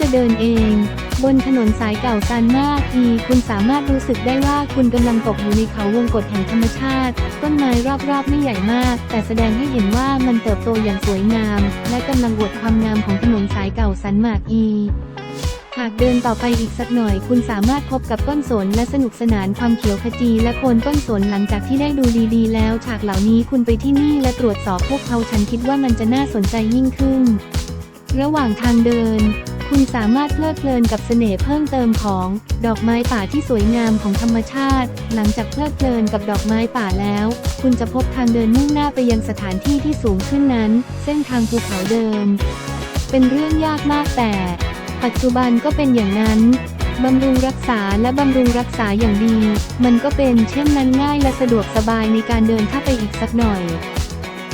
จะเดินเอง บนถนนสายเก่าซันมากอีคุณสามารถรู้สึกได้ว่าคุณกำลังตกอยู่ในเขาวงกฏแห่งธรรมชาติ ต้นไม้รอบๆไม่ใหญ่มาก แต่แสดงให้เห็นว่ามันเติบโตอย่างสวยงาม และกำลังอวดความงามของถนนสายเก่าซันมากอีหากเดินต่อไปอีกสักหน่อย คุณสามารถพบกับต้นสนและสนุกสนานความเขียวขจีและโคนต้นสนหลังจากที่ได้ดูดีๆ แล้ว ฉากเหล่านี้คุณไปที่นี่และตรวจสอบพวกเขาฉันคิดว่ามันจะน่าสนใจยิ่งขึ้น ระหว่างทางเดิน คุณสามารถเพลิดเพลินกับเสน่ห์เพิ่มเติมของ ดอกไม้ป่าที่สวยงามของธรรมชาติ หลังจากเพลิดเพลินกับดอกไม้ป่าแล้ว คุณจะพบทางเดินมุ่งหน้าไปยังสถานที่ที่สูงขึ้นนั้น เส้นทางภูเขาเดินเป็นเรื่องยากมากแต่ ปัจจุบันก็เป็นอย่างนั้นบำรุงรักษาและบำรุงรักษาอย่างดี มันก็เป็นเช่นนั้นง่ายและสะดวกสบายในการเดินถ้าไปอีกสักหน่อย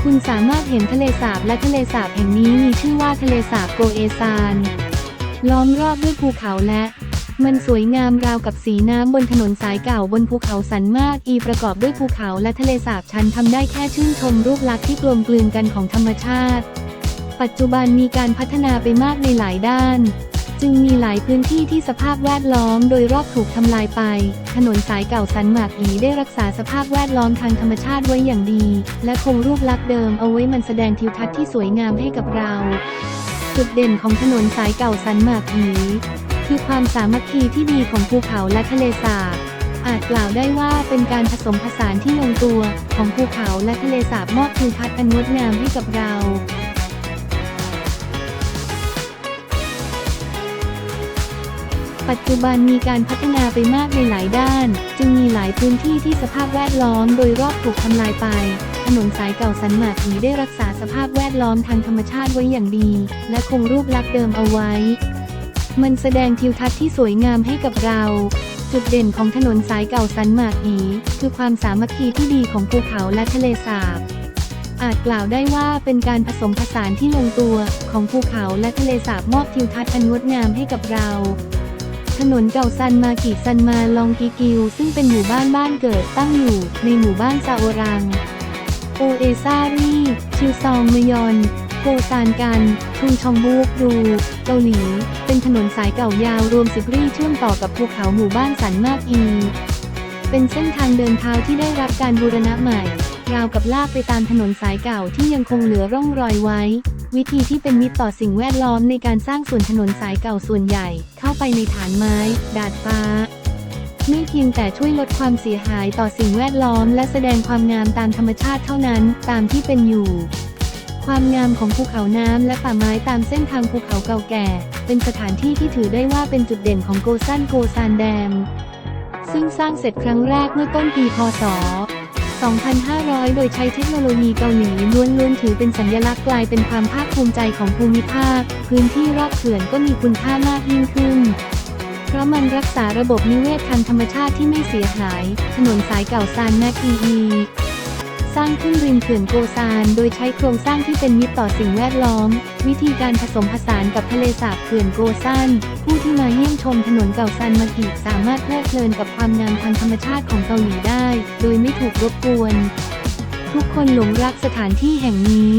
คุณสามารถเห็นทะเลสาบและทะเลสาบแห่งนี้มีชื่อว่าทะเลสาบโกเอซาน ล้อมรอบด้วยภูเขาและ มันสวยงามราวกับสีน้ำบนถนนสายเก่าบนภูเขาสันมากอีประกอบด้วยภูเขาและทะเลสาบชันทำได้แค่ชื่นชมรูปลักษณ์ที่กลมกลืนกันของธรรมชาติ ปัจจุบันมีการพัฒนาไปมากในหลายด้าน จึงมีหลายพื้นที่ที่สภาพแวดล้อมโดยรอบถูกทำลายไป ถนนสายเก่าสันหมากอีได้รักษาสภาพแวดล้อมทางธรรมชาติไว้อย่างดี และคงรูปลักษณ์เดิมเอาไว้มันแสดงทิวทัศน์ที่สวยงามให้กับเรา จุดเด่นของถนนสายเก่าสันหมากอีคือความสามัคคีที่ดีของภูเขาและทะเลสาบ อาจกล่าวได้ว่าเป็นการผสมผสานที่ลงตัวของภูเขาและทะเลสาบมอบทิวทัศน์อันงดงามให้กับเราปัจจุบันมีการพัฒนาไปมากในหลายด้าน จึงมีหลายพื้นที่ที่สภาพแวดล้อมโดยรอบถูกทำลายไป ถนนสายเก่าสันหมากอีได้รักษาสภาพแวดล้อมทางธรรมชาติไว้อย่างดี และคงรูปลักษณ์เดิมเอาไว้ มันแสดงทิวทัศน์ที่สวยงามให้กับเรา จุดเด่นของถนนสายเก่าสันหมากอีคือความสามัคคีที่ดีของภูเขาและทะเลสาบ อาจกล่าวได้ว่าเป็นการผสมผสานที่ลงตัวของภูเขาและทะเลสาบมอบทิวทัศน์อันงดงามให้กับเราถนนเก่าซันมากิซันมาลองกิกิว ซึ่งเป็นหมู่บ้านบ้านเกิดตั้งอยู่ในหมู่บ้านซาโอรัง โอเอซารีชิวซองมยอนโกซานกันชุงชองบูกดู เกาหลี เป็นถนนสายเก่ายาวรวมสิบรี่เชื่อมต่อกับภูเขาหมู่บ้านสันมากอีเป็นเส้นทางเดินเท้าที่ได้รับการบูรณะใหม่ ราวกับลากไปตามถนนสายเก่าที่ยังคงเหลือร่องรอยไว้ วิธีที่เป็นมิตรต่อสิ่งแวดล้อมในการสร้างส่วนถนนสายเก่าส่วนใหญ่ เข้าไปในฐานไม้ ดาดฟ้า ไม่เพียงแต่ช่วยลดความเสียหายต่อสิ่งแวดล้อม และแสดงความงามตามธรรมชาติเท่านั้น ตามที่เป็นอยู่ ความงามของภูเขาน้ำและป่าไม้ตามเส้นทางภูเขาเก่าแก่ เป็นสถานที่ที่ถือได้ว่าเป็นจุดเด่นของโกซันโกซานแดม ซึ่งสร้างเสร็จครั้งแรกเมื่อต้นปีพศ2500 โดยใช้เทคโนโลยีเกาหลีล้วนๆถือเป็นสัญลักษณ์กลายเป็นความภาคภูมิใจของภูมิภาค พื้นที่รอบเขื่อนก็มีคุณค่ามากยิ่งขึ้น ราะมันรักษาระบบนิเวศทางธรรมชาติที่ไม่เสียหาย ถนนสายเก่าซานแมกอีอีสร้างขึ้นริมเขื่อนโกซาน โดยใช้โครงสร้างที่เป็นมิตรต่อสิ่งแวดล้อม วิธีการผสมผสานกับทะเลสาบเขื่อนโกซาน ผู้ที่มาเยี่ยมชมถนนเก่าซานมากิสามารถเพลิดเพลินกับความงามทางธรรมชาติของเกาหลีได้ โดยไม่ถูกรบกวน ทุกคนหลงรักสถานที่แห่งนี้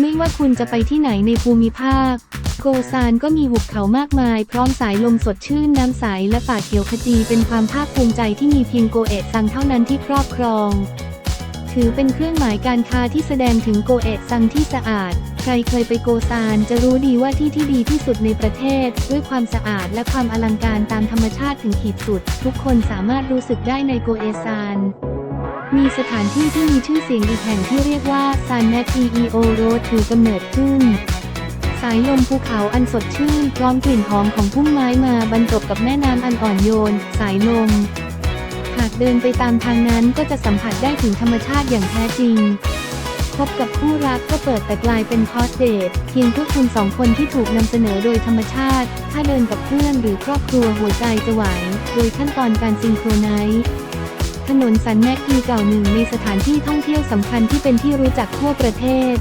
ไม่ว่าคุณจะไปที่ไหนในภูมิภาค โกซานก็มีหุบเขามากมาย พร้อมสายลมสดชื่นน้ำใสและป่าเขียวขจีเป็นความภาคภูมิใจที่มีเพียงโกเอะซังเท่านั้นที่ครอบครอง ถือเป็นเครื่องหมายการค้าที่แสดงถึงโกเอะซังที่สะอาด ใครเคยไปโกซานจะรู้ดีว่าที่ที่ดีที่สุดในประเทศ ด้วยความสะอาดและความอลังการตามธรรมชาติถึงขีดสุด ทุกคนสามารถรู้สึกได้ในโกเอซานมีสถานที่ที่มีชื่อเสียงอีกแห่งที่เรียกว่าซานแมท EEO Road ถือกำเนิดขึ้น สายลมภูเขาอันสดชื่นพร้อมกลิ่นหอมของพุ่มไม้มาบรรจบกับแม่น้ำอันอ่อนโยน สายลม หากเดินไปตามทางนั้นก็จะสัมผัสได้ถึงธรรมชาติอย่างแท้จริงพบกับคู่รักก็เปิดแต่กลายเป็นคอสเดทเพียงพวกคุณสองคนที่ถูกนำเสนอโดยธรรมชาติ ถ้าเดินกับเพื่อนหรือครอบครัวหัวใจจะไหว โดยขั้นตอนการซิงโครไนซ์ถนนสันแมกกีเก่าหนึ่งในสถานที่ท่องเที่ยวสำคัญที่เป็นที่รู้จักทั่วประเทศ